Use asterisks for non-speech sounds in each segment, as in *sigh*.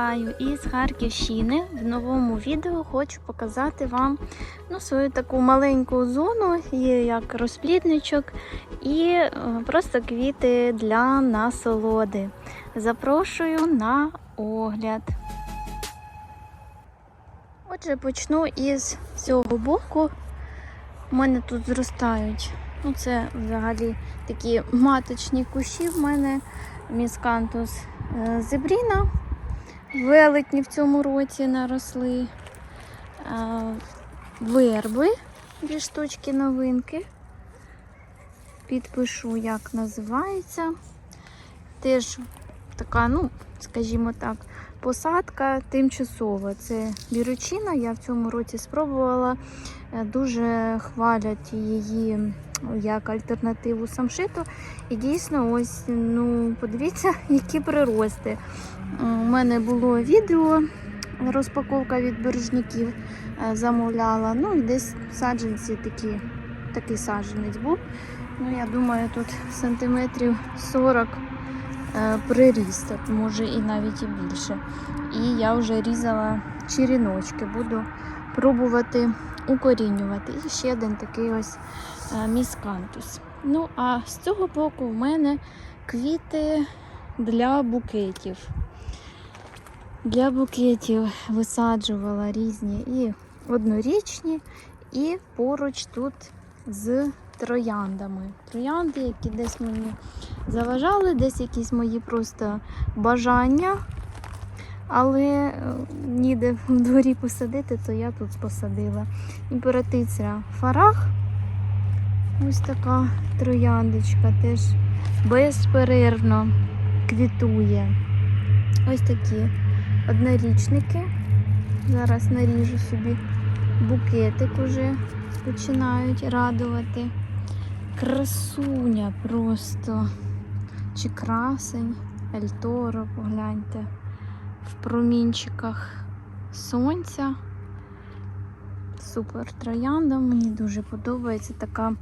Вітаю із Харківщини. В новому відео хочу показати вам ну, свою таку маленьку зону, як розплідничок і е, просто квіти для насолоди. Запрошую на огляд. Отже, почну із цього боку. У мене тут зростають. Ну, це взагалі такі маточні кущі в мене. Міскантус е, зебріна. Велетні в цьому році наросли. Е, Верби, дві штучки новинки. Підпишу, як називається. Теж така, ну, скажімо так, посадка тимчасова. Це біручина. Я в цьому році спробувала. Е, Дуже хвалять її як альтернативу самшиту. І дійсно, ось, ну, подивіться, *laughs* які прирости. У мене було відео, розпаковка від бережників е, замовляла. Ну і десь саджанці такі, такий саджанець був. Ну, я думаю, тут сантиметрів 40 е, прирісток, може і навіть і більше. І я вже різала черіночки, буду пробувати укорінювати. І ще один такий ось е, міскантус. Ну, а з цього боку в мене квіти для букетів. Для букетів висаджувала різні і однорічні, і поруч тут з трояндами. Троянди, які десь мені заважали, десь якісь мої просто бажання. Але е, ніде в дворі посадити, то я тут посадила. Імператиця фарах. Ось така трояндочка теж безперервно квітує. Ось такі однорічники. Зараз наріжу собі букетик уже починають радувати. Красуня просто. Чи красень, Ельторо, погляньте. В промінчиках сонця. Супер троянда, мені дуже подобається така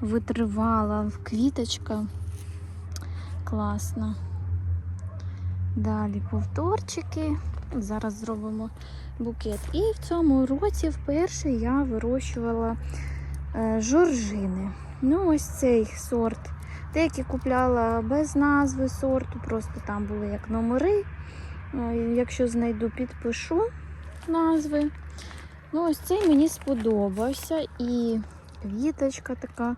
витривала квіточка. Класна. Далі повторчики. Зараз зробимо букет. І в цьому році вперше я вирощувала е, жоржини. Ну, ось цей сорт. Деякі купляла без назви сорту, просто там були як номери. Е, Якщо знайду, підпишу назви. Ну, ось цей мені сподобався. І квіточка така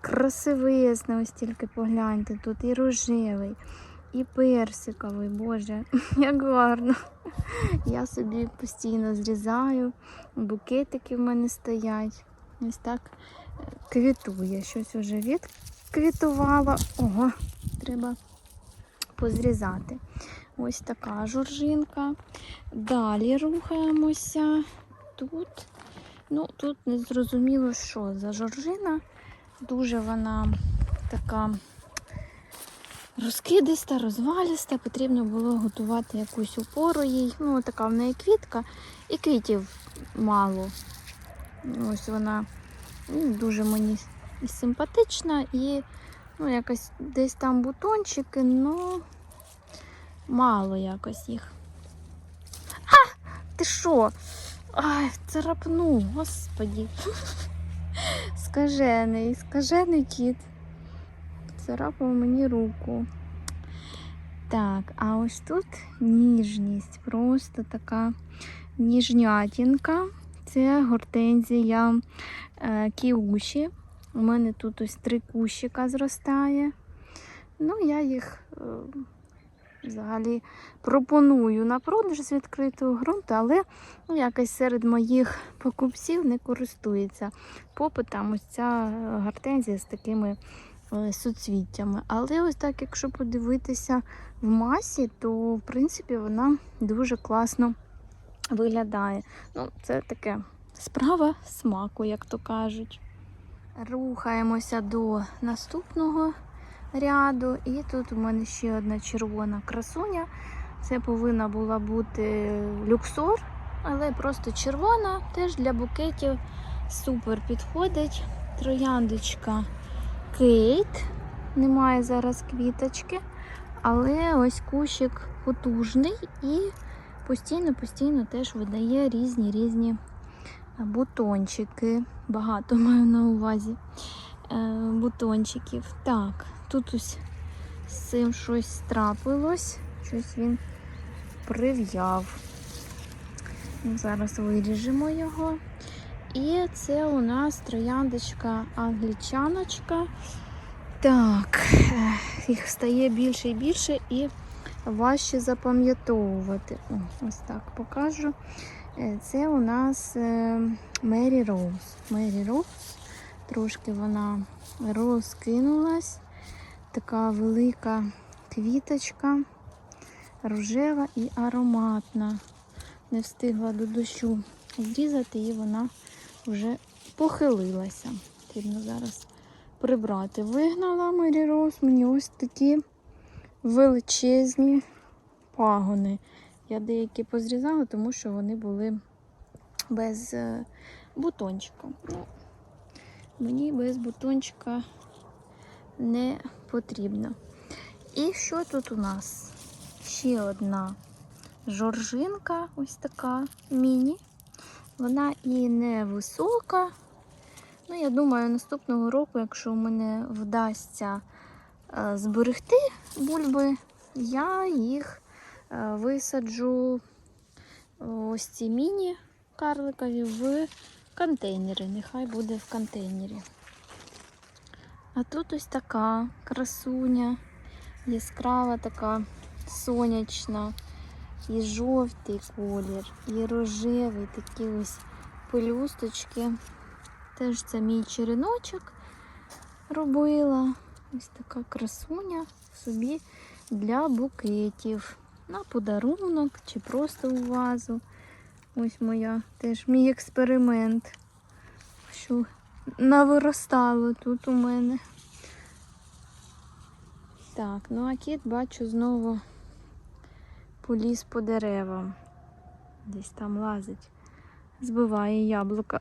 красивезна, ось тільки погляньте, тут і рожевий, і персиковий, боже, *laughs* як гарно. Я собі постійно зрізаю, букетики в мене стоять. Ось так е, квітує. Щось уже відквітувало. Ого, треба позрізати. Ось така жоржинка. Далі рухаємося. Тут, ну, тут не зрозуміло, що за жоржина. Дуже вона така розкидиста, розваліста. Потрібно було готувати якусь опору їй. Ну, така в неї квітка, і квітів мало. Ось вона ну, дуже мені симпатична і ну, якось десь там бутончики, ну мало якось їх. А! Ти що? Ай, царапнув, господі. *laughs* Скажений, скажений кіт. Царапав мені руку. Так, а ось тут ніжність, просто така ніжнятінка. Це гортензія е, кіуші. У мене тут ось три кущика зростає. Ну, я їх е, взагалі пропоную на продаж з відкритого ґрунту, але ну, якось серед моїх покупців не користується попитом ось ця гортензія з такими е, суцвіттями. Але ось так, якщо подивитися в масі, то в принципі вона дуже класно виглядає. Ну, це таке справа смаку, як то кажуть. Рухаємося до наступного ряду. І тут у мене ще одна червона красуня. Це повинна була бути люксор, але просто червона, теж для букетів супер підходить. Трояндочка Кейт. Немає зараз квіточки, але ось кущик потужний і постійно-постійно теж видає різні різні бутончики. Багато маю на увазі е, бутончиків. Так, тут ось з цим щось трапилось, щось він прив'яв. Ну, Зараз виріжемо його. І це у нас трояндочка англічаночка. Так, їх стає більше і більше і важче запам'ятовувати. Ось так покажу. Е, Це у нас е, Мері Роуз. Мері Роуз. Трошки вона розкинулась. Така велика квіточка, рожева і ароматна. Не встигла до дощу зрізати, і вона вже похилилася. Потрібно зараз прибрати. Вигнала Мері Роуз мені ось такі величезні пагони. Я деякі позрізала, тому що вони були без е, бутончика. Ну, мені без бутончика не потрібно. І що тут у нас? Ще одна жоржинка, ось така міні. Вона і не висока. Ну, я думаю, наступного року, якщо мене вдасться е, зберегти бульби, я їх е, висаджу ось ці міні карликові в контейнери. Нехай буде в контейнері. А тут ось така красуня, яскрава така сонячна, і жовтий колір, і рожевий, такі ось пелюсточки. Теж це мій череночок робила. Ось така красуня собі для букетів. На подарунок чи просто у вазу. Ось моя теж мій експеримент. Що навиростало тут у мене. Так, ну а кіт бачу знову поліз по деревам. Десь там лазить, збиває яблука.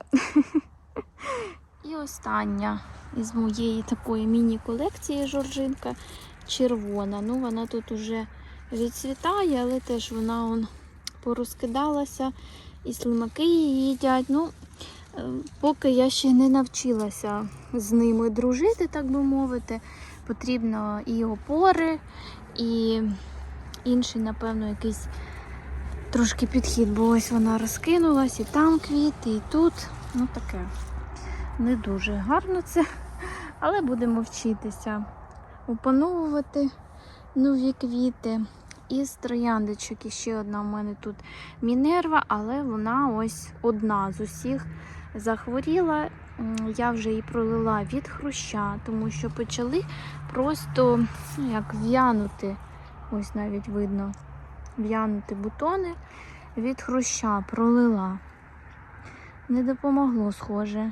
*laughs* І остання із моєї такої міні-колекції жоржинка червона. Ну, вона тут уже відцвітає, але теж вона он порозкидалася, і слимаки її їдять. Ну, е, поки я ще не навчилася з ними дружити, так би мовити. Потрібно і опори, і інший, напевно, якийсь трошки підхід, бо ось вона розкинулась, і там квіти, і тут. Ну таке. Не дуже гарно це, але будемо вчитися опановувати нові квіти. Із трояндочок ще одна у мене тут Мінерва, але вона ось одна з усіх захворіла. Я вже її пролила від хруща, тому що почали просто ну, як в'янути. Ось навіть видно в'янути бутони від хруща пролила. Не допомогло, схоже.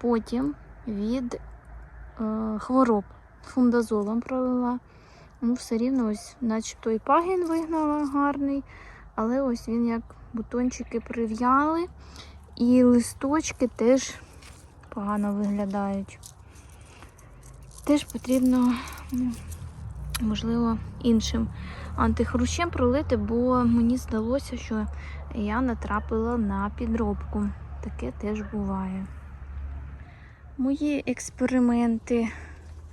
Потім від е, хвороб фундазолом пролила. Ну, все рівно, ось, начебто і пагін вигнала гарний, але ось він як бутончики прив'яли, і листочки теж погано виглядають. Теж потрібно, ну, можливо, іншим антихрущем пролити, бо мені здалося, що я натрапила на підробку. Таке теж буває. Мої експерименти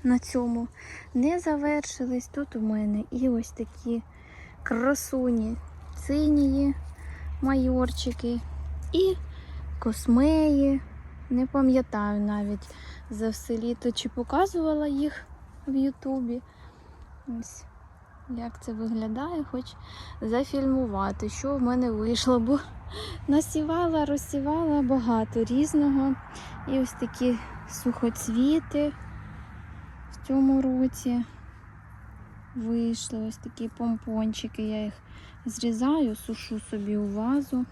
на цьому не завершились. Тут у мене і ось такі красуні синії майорчики, і космеї. Не пам'ятаю навіть за все літо, чи показувала їх в Ютубі. Ось як це виглядає, хоч зафільмувати, що в мене вийшло, бо насівала, розсівала багато різного. І ось такі сухоцвіти. в цьому році вийшли ось такі помпончики. Я їх зрізаю, сушу собі у вазу.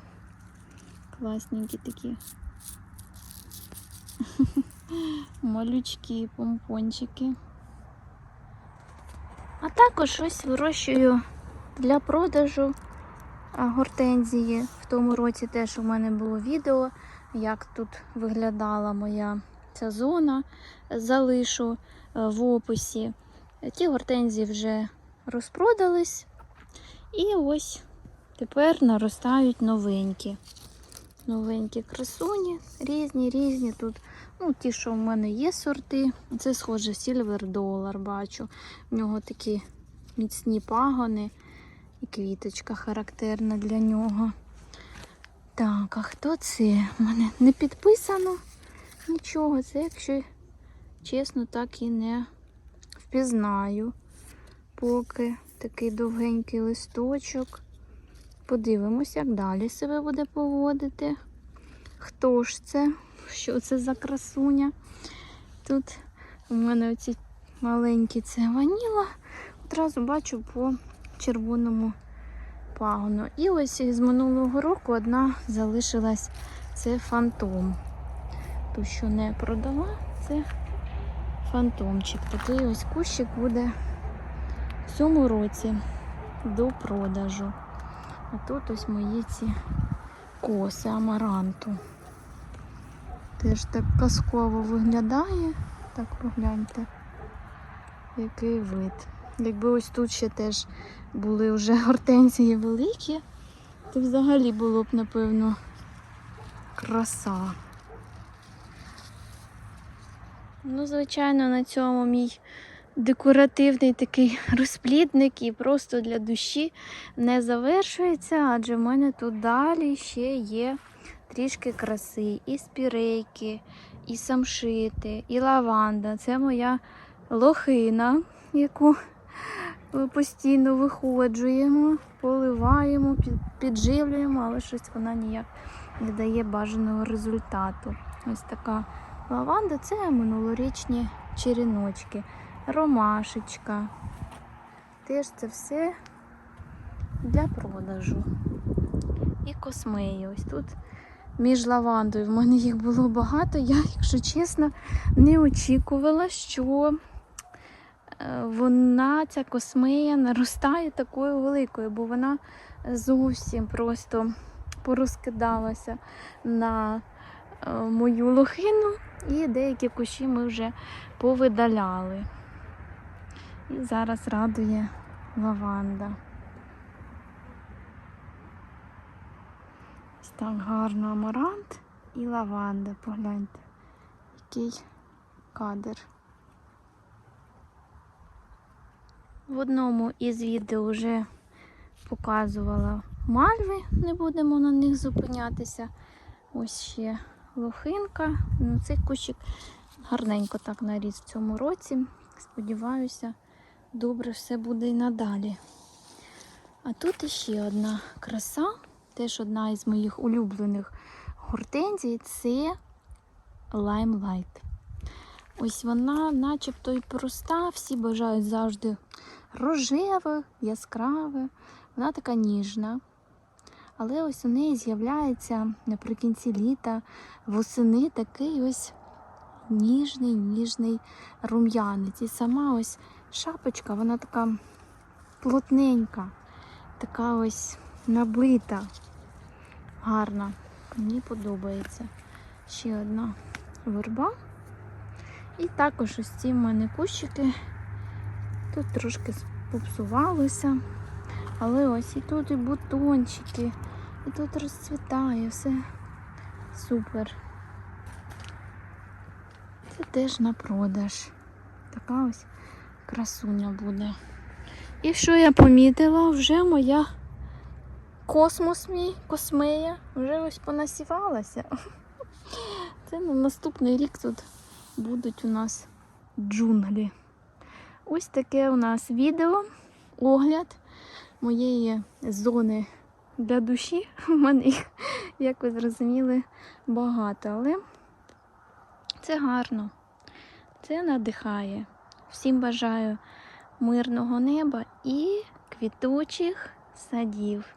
Класненькі такі. *laughs* Малючки, помпончики. А також ось вирощую для продажу гортензії. В тому році теж у мене було відео, як тут виглядала моя ця зона. Залишу е, в описі. Ті гортензії вже розпродались. І ось тепер наростають новенькі. Новенькі красуні, різні, різні. Тут ну, ті, що в мене є сорти. Це схоже Silver Dollar, бачу. В нього такі міцні пагони і квіточка характерна для нього. Так, а хто це? У мене не підписано нічого. Це, якщо чесно, так і не впізнаю. Поки такий довгенький листочок. Подивимось, як далі себе буде поводити. Хто ж це? Що це за красуня? Тут у мене оці маленькі це ваніла. Одразу бачу по червоному пагону. І ось із минулого року одна залишилась це фантом. Ту, що не продала, це фантомчик. Такий ось кущик буде в цьому році до продажу. А тут ось мої ці коси амаранту. Теж так казково виглядає. Так погляньте, який вид. Якби ось тут ще теж були вже *laughs* гортензії великі, то взагалі було б, напевно, краса. Ну, звичайно, на цьому мій декоративний такий розплідник і просто для душі не завершується, адже в мене тут далі ще є трішки краси, і спірейки, і самшити, і лаванда. Це моя лохина, яку ми постійно виходжуємо, поливаємо, підживлюємо, але щось вона ніяк не дає бажаного результату. Ось така лаванда це минулорічні черіночки, ромашечка. Теж це все для продажу. І космеї. Ось тут між лавандою. В мене їх було багато. Я, якщо чесно, не очікувала, що е, вона, ця космея, наростає такою великою, бо вона зовсім просто порозкидалася на е, мою лохину, і деякі кущі ми вже повидаляли. І зараз радує лаванда. Так гарно амарант і лаванда. Погляньте, який кадр. В одному із відео вже показувала мальви, не будемо на них зупинятися. Ось ще лохинка. Ну, цей кущик гарненько так наріс в цьому році. Сподіваюся, добре все буде і надалі. А тут іще одна краса, теж одна із моїх улюблених гортензій це Limelight. Ось вона, начебто, і проста, всі бажають завжди рожеве, яскраве. Вона така ніжна. Але ось у неї з'являється наприкінці літа восени такий ось ніжний, ніжний рум'янець. І сама ось шапочка, вона така плотненька, така ось набита, гарна. Мені подобається. Ще одна верба. І також ось ці в мене кущики. Тут трошки попсувалося. Але ось і тут і бутончики, і тут розцвітає все супер. Це теж на продаж. Така ось красуня буде. І що я помітила, вже моя космос мій, космея, вже ось понасівалася. *laughs* Це на наступний рік тут будуть у нас джунглі. Ось таке у нас відео, огляд моєї зони для душі. *laughs* У мене їх, як ви зрозуміли, багато, але це гарно, це надихає. Всім бажаю мирного неба і квітучих садів.